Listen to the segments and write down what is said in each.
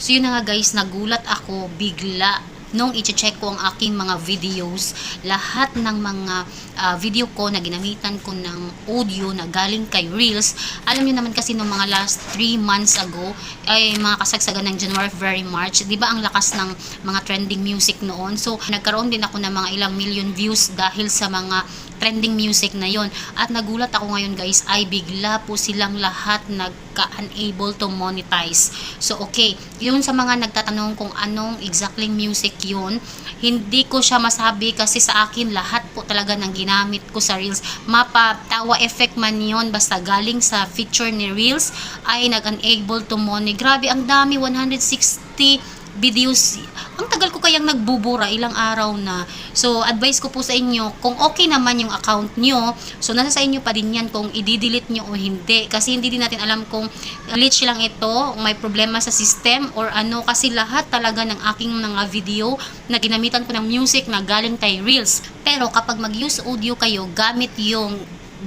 So yun na nga guys, nagulat ako bigla nung i-check ko ang aking mga videos, lahat ng mga ah, video ko na ginamitan ko ng audio na galing kay Reels, alam niyo naman kasi nung mga last 3 months ago, ay mga kasagsagan ng January, February, March, di ba ang lakas ng mga trending music noon? So, nagkaroon din ako ng mga ilang million views dahil sa mga trending music na yon at nagulat ako ngayon guys ay bigla po silang lahat nagka-unable to monetize so okay yun sa mga nagtatanong kung anong exactly music yun hindi ko siya masabi kasi sa akin lahat po talaga ng ginamit ko sa Reels. Mapa tawa effect man yun basta galing sa feature ni Reels ay nag-unable to money. Grabe ang dami 160 videos. Ang tagal ko kayang nagbubura, ilang araw na. So, advice ko po sa inyo, kung okay naman yung account nyo, so nasa sa inyo pa din yan kung i-delete nyo o hindi. Kasi hindi din natin alam kung glitch lang ito, may problema sa system, or ano. Kasi lahat talaga ng aking mga video na ginamitan ko ng music na galing kay Reels. Pero kapag mag-use audio kayo, gamit yung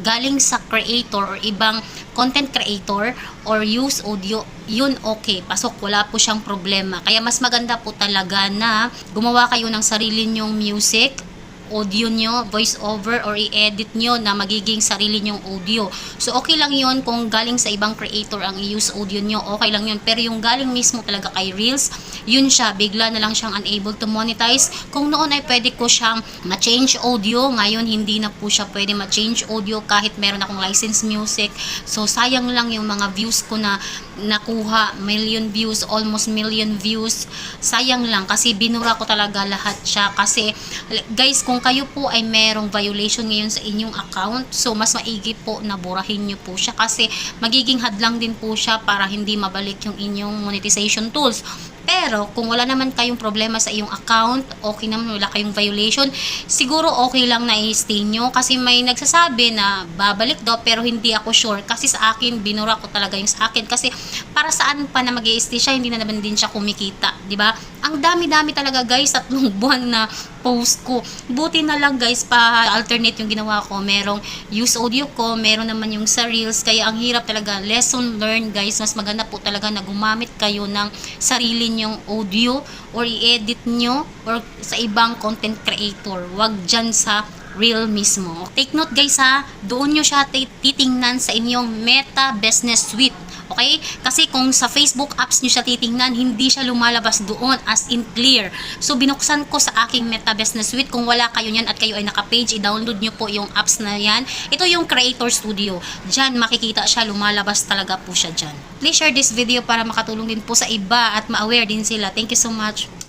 galing sa creator or ibang content creator or use audio, yun okay. Pasok, wala po siyang problema. Kaya mas maganda po talaga na gumawa kayo ng sarili nyong music, audio nyo, voice over, or i-edit nyo na magiging sarili nyong audio. So, okay lang yun kung galing sa ibang creator ang i-use audio nyo, okay lang yun. Pero yung galing mismo talaga kay Reels, yun siya, bigla na lang siyang unable to monetize. Kung noon ay pwede ko siyang ma-change audio, ngayon hindi na po siya pwede ma-change audio kahit meron akong license music. So, sayang lang yung mga views ko na nakuha, million views, almost million views. Sayang lang kasi binura ko talaga lahat siya. Kasi, guys, kung kayo po ay merong violation ngayon sa inyong account, so mas maigi po na burahin nyo po siya kasi magiging hadlang din po siya para hindi mabalik yung inyong monetization tools. Pero kung wala naman kayong problema sa iyong account, okay naman wala kayong violation, siguro okay lang na i-stay nyo kasi may nagsasabi na babalik daw pero hindi ako sure kasi sa akin binura ko talaga yung sa akin kasi para saan pa na mag stay siya hindi na naman din siya kumikita, di ba? Ang dami-dami talaga guys, tatlong buwan na post ko. Buti na lang guys, pa alternate yung ginawa ko. Merong use audio ko, meron naman yung sa Reels. Kaya ang hirap talaga. Lesson learned guys. Mas maganda po talaga na gumamit kayo ng sarili nyong audio or i-edit nyo or sa ibang content creator. Wag dyan sa real mismo. Take note guys ha, doon nyo siya titingnan sa inyong Meta Business Suite. Okay? Kasi kung sa Facebook apps nyo siya titingnan, hindi siya lumalabas doon as in clear. So, binuksan ko sa aking Meta Business Suite. Kung wala kayo niyan at kayo ay naka-page, i-download nyo po yung apps na yan. Ito yung Creator Studio. Diyan makikita siya, lumalabas talaga po siya dyan. Please share this video para makatulong din po sa iba at ma-aware din sila. Thank you so much.